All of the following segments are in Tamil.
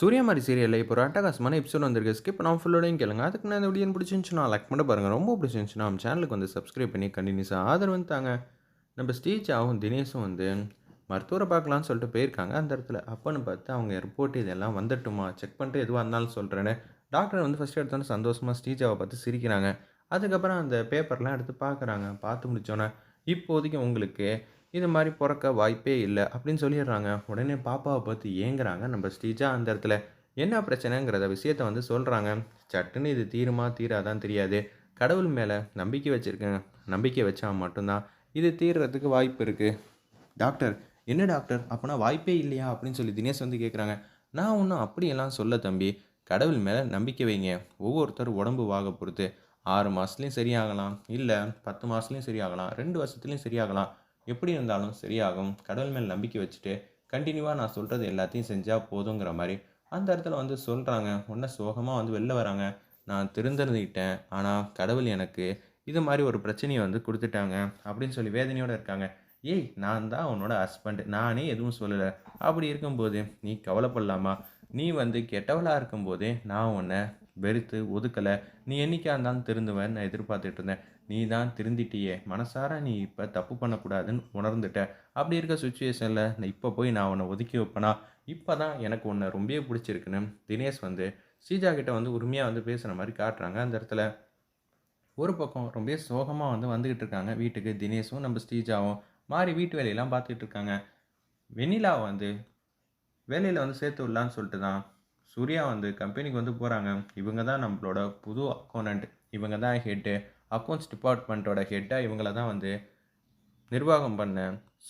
சூரியமாரி சீரியலில் இப்போ ஒரு அட்டகாசமான எபிசோட் வந்திருக்கு. ஸ்கிப் நான் ஃபுல்லோடையும் கேளுங்க. அதுக்கு நான் இந்த வீடியோ பிடிச்சிருந்துச்சுன்னா லைக் பண்ண பாருங்கள் ரொம்ப பிடிச்சிருந்துச்சுன்னா நம்ம சேனலுக்கு வந்து சப்ஸ்கிரைப் பண்ணி கண்டினியூஸாக ஆதரவு தாங்க. நம்ம ஸ்டீச்சாவும் தினேஷும் வந்து மருத்துவரை பார்க்கலான்னு சொல்லிட்டு போயிருக்காங்க அந்த இடத்துல. அப்போன்னு பார்த்து அவங்க ரிப்போர்ட் இதெல்லாம் வந்துட்டுமா? செக் பண்ணிட்டு எதுவாக இருந்தாலும் சொல்கிறேன்னு டாக்டர் வந்து ஃபஸ்ட்டு எடுத்தோன்னே சந்தோஷமாக ஸ்டீஜாவை பார்த்து சிரிக்கிறாங்க. அதுக்கப்புறம் அந்த பேப்பர்லாம் எடுத்து பார்க்குறாங்க. பார்த்து முடிச்சோன்னே இப்போதைக்கு உங்களுக்கு இது மாதிரி பிறக்க வாய்ப்பே இல்லை அப்படின்னு சொல்லிடுறாங்க. உடனே பாப்பாவை பார்த்து ஏங்குறாங்க. நம்ம ஸ்ரீஜா அந்த இடத்துல என்ன பிரச்சனைங்கிறத விஷயத்த வந்து சொல்கிறாங்க சட்டுன்னு இது தீருமா தீராதான் தெரியாது. கடவுள் மேலே நம்பிக்கை வச்சுருக்கேன் நம்பிக்கை வச்சா மட்டும்தான் இது தீர்றதுக்கு வாய்ப்பு இருக்குது டாக்டர் என்ன டாக்டர்? அப்போனா வாய்ப்பே இல்லையா? அப்படின்னு சொல்லி தினேஷ் வந்து கேட்குறாங்க நான் ஒன்றும் அப்படியெல்லாம் சொல்ல தம்பி. கடவுள் மேலே நம்பிக்கை வைங்க. ஒவ்வொருத்தர் உடம்பு வாக பொறுத்து. ஆறு மாதத்துலேயும் சரியாகலாம். இல்லை பத்து மாதத்துலேயும் சரியாகலாம். ரெண்டு வருஷத்துலேயும் சரியாகலாம். எப்படி இருந்தாலும் சரியாகும். கடவுள் மேல் நம்பிக்கை வச்சுட்டு கண்டினியூவாக நான் சொல்கிறது எல்லாத்தையும் செஞ்சால் போதுங்கிற மாதிரி அந்த இடத்துல வந்து சொல்கிறாங்க உடனே சோகமாக வந்து வெளில வராங்க. நான் திருந்திருந்துக்கிட்டேன் ஆனால் கடவுள் எனக்கு இது மாதிரி ஒரு பிரச்சனையை வந்து கொடுத்துட்டாங்க அப்படின்னு சொல்லி வேதனையோடு இருக்காங்க. ஏய் நான் தான் உன்னோட ஹஸ்பண்ட் நானே எதுவும் சொல்லலை. அப்படி இருக்கும்போது நீ கவலைப்படலாமா? நீ வந்து கெட்டவளாக இருக்கும்போதே நான் உன்னை வெறுத்து ஒதுக்கலை. நீ என்றைக்கா இருந்தாலும் திருந்துவேன்னு நான் எதிர்பார்த்துட்டு இருந்தேன். நீ தான் திருந்திட்டியே. மனசார நீ இப்போ தப்பு பண்ணக்கூடாதுன்னு உணர்ந்துட்ட. அப்படி இருக்க சுச்சுவேஷனில் நான் இப்போ போய் நான் உன்னை ஒதுக்கி வைப்பேனா? இப்போ தான் எனக்கு உன்னை ரொம்பவே பிடிச்சிருக்குன்னு தினேஷ் வந்து ஸ்ரீஜா கிட்ட வந்து உரிமையாக வந்து பேசுகிற மாதிரி காட்டுறாங்க அந்த இடத்துல. ஒரு பக்கம் ரொம்ப சோகமாக வந்து வந்துக்கிட்டு இருக்காங்க வீட்டுக்கு தினேஷும் நம்ம ஸ்ரீஜாவும். மாறி வீட்டு வேலையெல்லாம் பார்த்துக்கிட்டு இருக்காங்க. வெண்ணிலா வந்து வேலையில் வந்து சேர்த்து விடலான்னு சொல்லிட்டு தான் சூர்யா வந்து கம்பெனிக்கு வந்து போகிறாங்க இவங்க தான் நம்மளோட புது அக்கௌண்ட் இவங்க தான் ஹெட்டு அக்கௌண்ட்ஸ் டிபார்ட்மெண்ட்டோட ஹெட்டாக இவங்கள தான் வந்து நிர்வாகம் பண்ண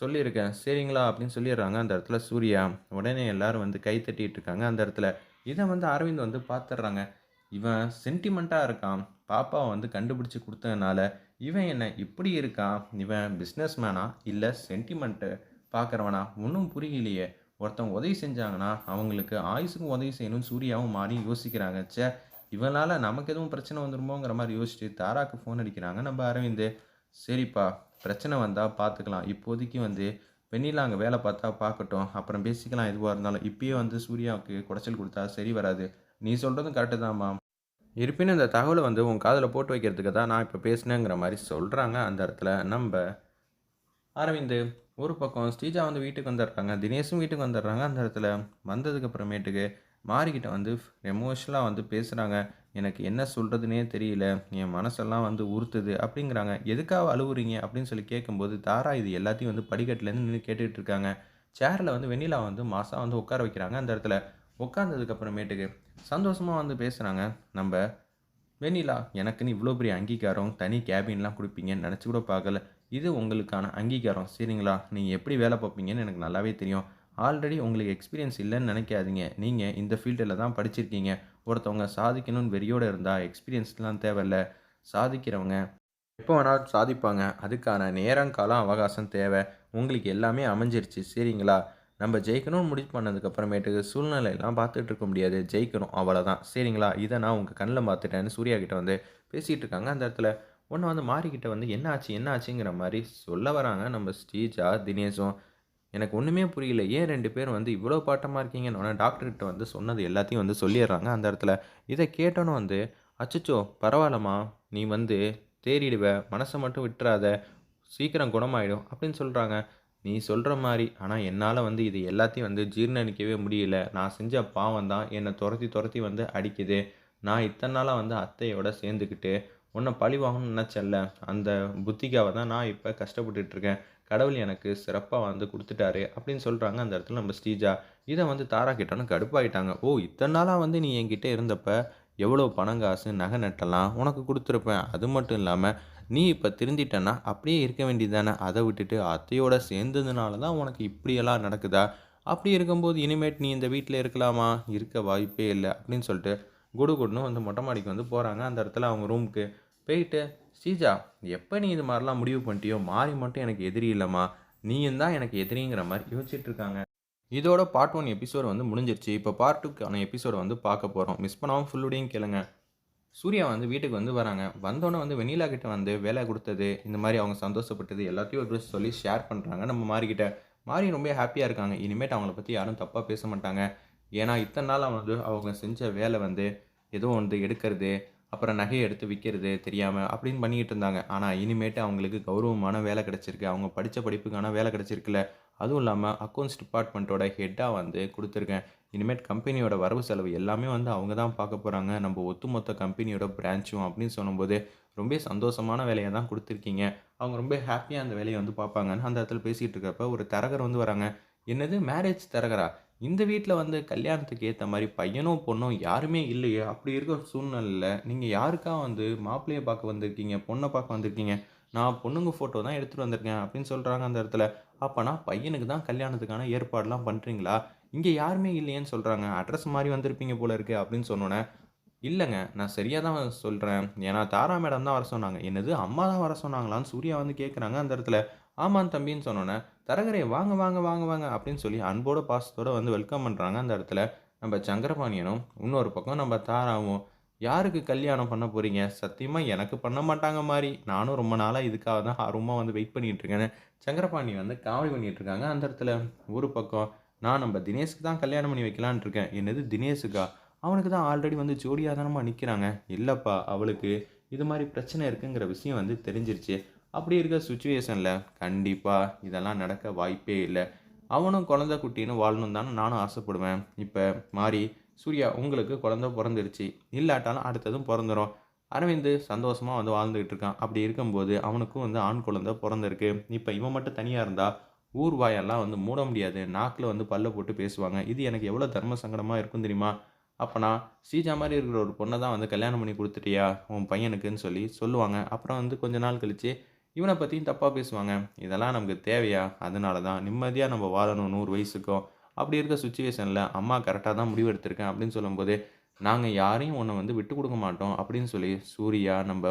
சொல்லியிருக்கேன். சரிங்களா? அப்படின்னு சொல்லிடுறாங்க அந்த இடத்துல சூர்யா. உடனே எல்லாரும் வந்து கை தட்டிகிட்டு இருக்காங்க அந்த இடத்துல. இதை வந்து அரவிந்த் வந்து பார்த்துட்றாங்க இவன் சென்டிமெண்ட்டாக இருக்கான். பாப்பாவை வந்து கண்டுபிடிச்சி கொடுத்ததுனால இவன் என்ன இப்படி இருக்கான்? இவன் பிஸ்னஸ் மேனா இல்லை சென்டிமெண்ட்டு பார்க்குறவனா ஒன்றும் புரியலையே. ஒருத்தவங்க உதவி செஞ்சாங்கன்னா அவங்களுக்கு ஆயுசுக்கும் உதவி செய்யணும்னு சூர்யாவும் மாறி யோசிக்கிறாங்க. ச்சே இவனால் நமக்கு எதுவும் பிரச்சனை வந்துருமோங்கிற மாதிரி யோசிச்சு தாராக்கு ஃபோன் அடிக்கிறாங்க. நம்ம அரவிந்த் சரிப்பா பிரச்சனை வந்தால் பார்த்துக்கலாம் இப்போதைக்கு வந்து வெண்ணிலா அங்கே வேலை பார்த்தா பார்க்கட்டும் அப்புறம் பேசிக்கலாம் எதுவாக இருந்தாலும். இப்பயே வந்து சூர்யாவுக்கு குடைச்சல் கொடுத்தா சரி வராது. நீ சொல்கிறதும் கரெக்டு தான்மா இருப்பினும் இந்த தகவலை வந்து உன் காதில் போட்டு வைக்கிறதுக்கு தான் நான் இப்போ பேசினேங்கிற மாதிரி சொல்கிறாங்க அந்த இடத்துல. நம்ம அரவிந்த் ஒரு பக்கம் ஸ்ரீஜா வந்து வீட்டுக்கு வந்துடுறாங்க தினேஷும் வீட்டுக்கு வந்துடுறாங்க. அந்த இடத்துல வந்ததுக்கு அப்புறமேட்டுக்கு மாறிக்கிட்ட வந்து எமோஷனலாக வந்து பேசுகிறாங்க எனக்கு என்ன சொல்கிறதுனே தெரியல என் மனசெல்லாம் வந்து உறுத்துது அப்படிங்கிறாங்க. எதுக்காக அழுவுறீங்க அப்படின்னு சொல்லி கேட்கும்போது தாரா இது எல்லாத்தையும் வந்து படிக்கட்டுலேருந்து நின்று கேட்டுக்கிட்டு இருக்காங்க. சேரில் வந்து வெண்ணிலா வந்து மாதம் வந்து உட்கார வைக்கிறாங்க. அந்த இடத்துல உட்காந்ததுக்கு அப்புறமேட்டுக்கு சந்தோஷமாக வந்து பேசுகிறாங்க நம்ம வெண்ணிலா எனக்குன்னு இவ்வளோ பெரிய அங்கீகாரம் தனி கேபின்லாம் கொடுப்பீங்கன்னு நினச்சி கூட பார்க்கல. இது உங்களுக்கான அங்கீகாரம். சரிங்களா? நீங்கள் எப்படி வேலை பார்ப்பீங்கன்னு எனக்கு நல்லாவே தெரியும். ஆல்ரெடி உங்களுக்கு எக்ஸ்பீரியன்ஸ் இல்லைன்னு நினைக்காதீங்க. நீங்கள் இந்த ஃபீல்டில் தான் படிச்சிருக்கீங்க. ஒருத்தவங்க சாதிக்கணும்னு வெறியோடு இருந்தால் எக்ஸ்பீரியன்ஸ்லாம் தேவையில்ல. சாதிக்கிறவங்க எப்போ வேணாலும் சாதிப்பாங்க. அதுக்கான நேரம் காலம் அவகாசம் தேவை. உங்களுக்கு எல்லாமே அமைஞ்சிருச்சு. சரிங்களா? நம்ம ஜெயிக்கணும்னு முடிவு பண்ணதுக்கப்புறமேட்டுக்கு சூழ்நிலையெல்லாம் பார்த்துட்டு இருக்க முடியாது. ஜெயிக்கணும். அவ்வளோதான் சரிங்களா? இதை நான் உங்கள் கண்ணில் பார்த்துட்டேன்னு சூர்யா கிட்ட வந்து பேசிகிட்டு இருக்காங்க அந்த இடத்துல. ஒன்று வந்து மாறிக்கிட்ட வந்து என்ன ஆச்சு என்ன ஆச்சுங்கிற மாதிரி சொல்ல வராங்க நம்ம ஸ்ரீஜா தினேஷும். எனக்கு ஒன்றுமே புரியல. ஏன் ரெண்டு பேரும் வந்து இவ்வளோ பாட்டமாக இருக்கீங்கன்னு டாக்டர்கிட்ட வந்து சொன்னது எல்லாத்தையும் வந்து சொல்லிடுறாங்க அந்த இடத்துல. இதை கேட்டோன்னு வந்து அச்சச்சோ பரவாயில்லம்மா. நீ வந்து தேறிடுவ. மனசை மட்டும் விட்டுறாத. சீக்கிரம் குணமாயிடும். அப்படின்னு சொல்கிறாங்க நீ சொல்கிற மாதிரி ஆனால் என்னால் வந்து இது எல்லாத்தையும் வந்து ஜீர்ணிக்கவே முடியல. நான் செஞ்ச பாவம் தான் என்னை துரத்தி துரத்தி வந்து அடிக்குது. நான் இத்தனை நாளாக வந்து அத்தையோட சேர்ந்துக்கிட்டு உன்னை பழி வாங்கணும்னு நினச்சல்ல அந்த புத்திக்காக தான் நான் இப்போ கஷ்டப்பட்டுட்ருக்கேன். கடவுள் எனக்கு சிறப்பாக வந்து கொடுத்துட்டாரு அப்படின்னு சொல்கிறாங்க அந்த இடத்துல நம்ம ஸ்ரீஜா. இதை வந்து தாரா கிட்டோன்னு கடுப்பாயிட்டாங்க. ஓ இத்தனை நாளாக வந்து நீ என்கிட்ட இருந்தப்ப எவ்வளோ பணம் காசு நகை நட்டெல்லாம் உனக்கு கொடுத்துருப்பேன். அது மட்டும் இல்லாமல் நீ இப்போ திருந்திட்டேன்னா அப்படியே இருக்க வேண்டியது தானே அதை விட்டுட்டு அத்தையோட சேர்ந்ததுனால தான் உனக்கு இப்படியெல்லாம் நடக்குதா? அப்படி இருக்கும்போது இனிமேட் நீ இந்த வீட்டில் இருக்கலாமா? இருக்க வாய்ப்பே இல்லை அப்படின்னு சொல்லிட்டு குடு குடுன்னு வந்து மொட்டை மாடிக்கு வந்து போகிறாங்க அந்த இடத்துல அவங்க ரூமுக்கு போயிட்டு ஸ்ரீஜா எப்போ நீ இது மாதிரிலாம் முடிவு பண்ணிட்டியோ மாறி மட்டும் எனக்கு எதிரி இல்லைம்மா. நீயும் தான் எனக்கு எதிரிங்கிற மாதிரி யோசிச்சுட்டு இருக்காங்க. இதோட பார்ட் ஒன் எபிசோடு வந்து முடிஞ்சிருச்சு. இப்போ பார்ட் டூக்கான எபிசோடை வந்து பார்க்க போகிறோம் மிஸ் பண்ணாமல் ஃபுல்லுடையும் கேளுங்க. சூர்யா வந்து வீட்டுக்கு வந்து வராங்க. வந்தோடனே வந்து வெண்ணிலா கிட்ட வந்து வேலை கொடுத்தது இந்த மாதிரி அவங்க சந்தோஷப்பட்டது எல்லாத்தையும் ஒரு சொல்லி ஷேர் பண்ணுறாங்க நம்ம மாறிக்கிட்ட மாறி ரொம்ப ஹாப்பியாக இருக்காங்க. இனிமேட்டு அவங்கள பற்றி யாரும் தப்பாக பேச மாட்டாங்க. ஏன்னா இத்தனை நாள் வந்து அவங்க செஞ்ச வேலை வந்து ஏதோ வந்து எடுக்கிறது அப்புறம் நகையை எடுத்து விற்கிறது தெரியாமல் அப்படின்னு பண்ணிக்கிட்டு இருந்தாங்க. ஆனால் இனிமேட்டு அவங்களுக்கு கௌரவமான வேலை கிடச்சிருக்கு. அவங்க படித்த படிப்புக்கான வேலை கிடச்சிருக்குல்ல. அதுவும் இல்லாமல் அக்கௌண்ட்ஸ் டிபார்ட்மெண்ட்டோட ஹெட்டாக வந்து கொடுத்துருக்கேன். இனிமேட் கம்பெனியோட வரவு செலவு எல்லாமே வந்து அவங்க தான் பார்க்க போகிறாங்க நம்ம ஒட்டுமொத்த கம்பெனியோட பிரான்ச்சும் அப்படின்னு சொல்லும்போது ரொம்ப சந்தோஷமான வேலையை தான் கொடுத்துருக்கீங்க. அவங்க ரொம்ப ஹாப்பியாக அந்த வேலையை வந்து பார்ப்பாங்கன்னு அந்த இடத்துல பேசிகிட்டு இருக்கப்ப ஒரு தரகர் வந்து வராங்க. என்னது மேரேஜ் தரகரா? இந்த வீட்டில் வந்து கல்யாணத்துக்கு ஏற்ற மாதிரி பையனும் பொண்ணும் யாருமே இல்லையே? அப்படி இருக்க சூழ்நிலையில் நீங்கள் யாருக்கா வந்து மாப்பிள்ளையை பார்க்க வந்திருக்கீங்க பொண்ணை பார்க்க வந்திருக்கீங்க? நான் பொண்ணுங்க ஃபோட்டோ தான் எடுத்துகிட்டு வந்திருக்கேன் அப்படின்னு சொல்கிறாங்க அந்த இடத்துல. அப்போனா பையனுக்கு தான் கல்யாணத்துக்கான ஏற்பாடெலாம் பண்ணுறீங்களா இங்கே யாருமே இல்லையேன்னு சொல்கிறாங்க அட்ரஸ் மாதிரி வந்திருப்பீங்க போல இருக்குது அப்படின்னு சொன்னோன்னே இல்லைங்க நான் சரியாக தான் சொல்கிறேன் ஏன்னா தாரா மேடம் தான் வர சொன்னாங்க. என்னது அம்மா தான் வர சொன்னாங்களான்னு சூர்யா வந்து கேட்குறாங்க அந்த இடத்துல. ஆமாம் தம்பின்னு சொன்னோன்னே தரகரே வாங்க வாங்க வாங்க வாங்க அப்படின்னு சொல்லி அன்போட பாசத்தோட வந்து வெல்கம் பண்ணுறாங்க அந்த இடத்துல நம்ம சங்கரபாணியனும் இன்னொரு பக்கம் நம்ம தாராவும் யாருக்கு கல்யாணம் பண்ண போகிறீங்க சத்தியமாக எனக்கு பண்ண மாட்டாங்க மாதிரி நானும் ரொம்ப நாளாக இதுக்காக தான் ஆர்வமாக வந்து வெயிட் பண்ணிகிட்டு இருக்கேன் சங்கரபாணி வந்து காமெடி பண்ணிகிட்டு இருக்காங்க. அந்த இடத்துல ஒரு பக்கம் நான் நம்ம தினேஷுக்கு தான் கல்யாணம் பண்ணி வைக்கலான் இருக்கேன். என்னது தினேஷுக்கா? அவனுக்கு தான் ஆல்ரெடி வந்து ஜோடியாக தானமாக நிற்கிறாங்க இல்லைப்பா அவளுக்கு இது மாதிரி பிரச்சனை இருக்குங்கிற விஷயம் வந்து தெரிஞ்சிருச்சு. அப்படி இருக்க சுச்சுவேஷனில் கண்டிப்பாக இதெல்லாம் நடக்க வாய்ப்பே இல்லை. அவனும் குழந்தை குட்டின்னு வாழணும் தானே நானும் ஆசைப்படுவேன். இப்போ மாறி சூர்யா உங்களுக்கு குழந்த பிறந்துருச்சு இல்லாட்டாலும் அடுத்ததும் பிறந்துடும் அரவிந்த் சந்தோஷமாக வந்து வாழ்ந்துக்கிட்டு இருக்கான். அப்படி இருக்கும்போது அவனுக்கும் வந்து ஆண் குழந்தை பிறந்திருக்கு. இப்போ இவன் மட்டும் தனியாக இருந்தால் ஊர் வாயெல்லாம் வந்து மூட முடியாது. நாக்கில் வந்து பல்ல போட்டு பேசுவாங்க. இது எனக்கு எவ்வளோ தர்ம சங்கடமாக இருக்கும் தெரியுமா? அப்போனா ஸ்ரீஜா மாதிரி இருக்கிற ஒரு பொண்ணை தான் வந்து கல்யாணம் பண்ணி கொடுத்துட்டியா? உன் பையனுக்குன்னு சொல்லி சொல்லுவாங்க. அப்புறம் வந்து கொஞ்ச நாள் கழித்து இவனை பற்றியும் தப்பாக பேசுவாங்க. இதெல்லாம் நமக்கு தேவையா? அதனால தான் நிம்மதியாக நம்ம வாழணும் நூறு வயசுக்கும். அப்படி இருக்க சுச்சுவேஷனில் அம்மா கரெக்டாக தான் முடிவு எடுத்திருக்கேன் அப்படின்னு சொல்லும்போது நாங்கள் யாரையும் ஒன்றை வந்து விட்டு கொடுக்க மாட்டோம் அப்படின்னு சொல்லி சூர்யா நம்ம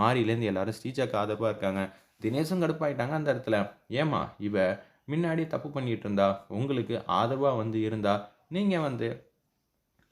மாரிலேருந்து எல்லாரும் ஸ்ரீஜாக்கு ஆதரவாக இருக்காங்க. தினேஷும் கடுப்பாயிட்டாங்க அந்த இடத்துல. ஏமா இவ முன்னாடி தப்பு பண்ணிட்டு இருந்தா? உங்களுக்கு ஆதரவாக வந்து இருந்தா? நீங்கள் வந்து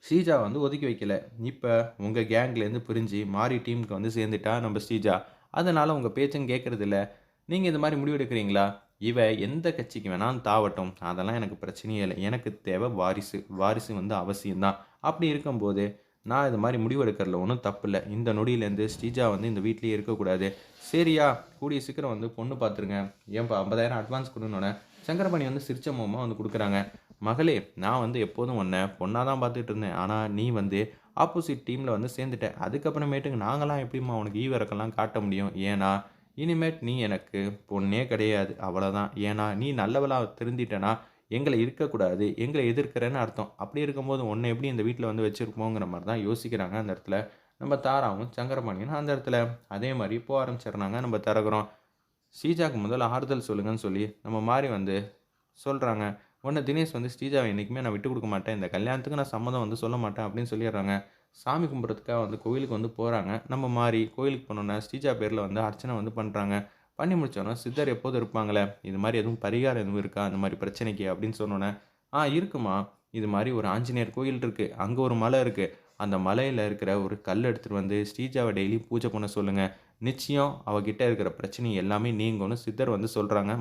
ஸ்ரீஜா வந்து ஒதுக்கி வைக்கல. இப்போ உங்கள் கேங்லேருந்து பிரிஞ்சு மாறி டீமுக்கு வந்து சேர்ந்துட்டா நம்ம ஸ்ரீஜா? அதனால் உங்கள் பேச்சும் கேட்குறதில்ல நீங்கள் இது மாதிரி முடிவெடுக்கிறீங்களா இவ எந்த கட்சிக்கு வேணாலும் தாவட்டும். அதெல்லாம் எனக்கு பிரச்சனையே இல்லை. எனக்கு தேவை வாரிசு. வாரிசு வந்து அவசியம்தான். அப்படி இருக்கும்போது நான் இது மாதிரி முடிவெடுக்கிறதுல ஒன்றும் தப்பு இல்லை. இந்த நொடியிலேருந்து ஸ்ரீஜா வந்து இந்த வீட்லேயே இருக்கக்கூடாது. சரியா? கூடிய சீக்கிரம் வந்து பொண்ணு பார்த்துருங்க ஏன்ப்பா ஐம்பதாயிரம் அட்வான்ஸ் கொடுனோடனே சங்கரபாணி வந்து சிரிச்ச மூலமாக வந்து கொடுக்குறாங்க. மகளே நான் வந்து எப்போதும் ஒன்றை பொண்ணாக தான் பார்த்துட்டு இருந்தேன். ஆனால் நீ வந்து ஆப்போசிட் டீமில் வந்து சேர்ந்துட்டேன். அதுக்கப்புறமேட்டுக்கு நாங்களாம் எப்படிம்மா உனக்கு ஈவிறக்கெல்லாம் காட்ட முடியும்? ஏன்னா இனிமேட் நீ எனக்கு பொண்ணே கிடையாது. அவ்வளோதான் ஏன்னா நீ நல்லவளாக திருந்திட்டனா எங்களை இருக்கக்கூடாது எங்களை எதிர்க்கிறேன்னு அர்த்தம். அப்படி இருக்கும்போது ஒன்றை எப்படி இந்த வீட்டில் வந்து வச்சுருப்போங்கிற மாதிரி தான் யோசிக்கிறாங்க அந்த இடத்துல. நம்ம தாராவும் சங்கரபாணியும் அந்த இடத்துல அதே மாதிரி போக ஆரம்பிச்சிடுறாங்க. நம்ம தரகுறோம் சீஜாக்கு முதல்ல ஆறுதல் சொல்லுங்கன்னு சொல்லி நம்ம மாதிரி வந்து சொல்கிறாங்க உடனே தினேஷ் வந்து ஸ்ரீஜாவை என்றைக்குமே நான் விட்டு கொடுக்க மாட்டேன். இந்த கல்யாணத்துக்கு நான் சம்மதம் வந்து சொல்ல மாட்டேன் அப்படின்னு சொல்லிடுறாங்க. சாமி கும்பிட்றதுக்காக வந்து கோயிலுக்கு வந்து போகிறாங்க நம்ம மாறி கோயிலுக்கு போனோன்னே ஸ்ரீஜா பேரில் வந்து அர்ச்சனை வந்து பண்ணுறாங்க பண்ணி முடிச்சோன்னே சித்தர் எப்போதும் இருப்பாங்களே? இது மாதிரி எதுவும் பரிகாரம் எதுவும் இருக்கா? அந்த மாதிரி பிரச்சனைக்கு? அப்படின்னு சொன்னோன்னே ஆ இருக்குமா இது மாதிரி ஒரு ஆஞ்சநேயர் கோயில் இருக்குது அங்கே ஒரு மலை இருக்குது அந்த மலையில் இருக்கிற ஒரு கல் எடுத்துகிட்டு வந்து ஸ்ரீஜாவை டெய்லி பூஜை பண்ண சொல்லுங்கள் நிச்சயம் அவகிட்ட இருக்கிற பிரச்சனை எல்லாமே நீங்கன்னு சித்தர் வந்து சொல்கிறாங்க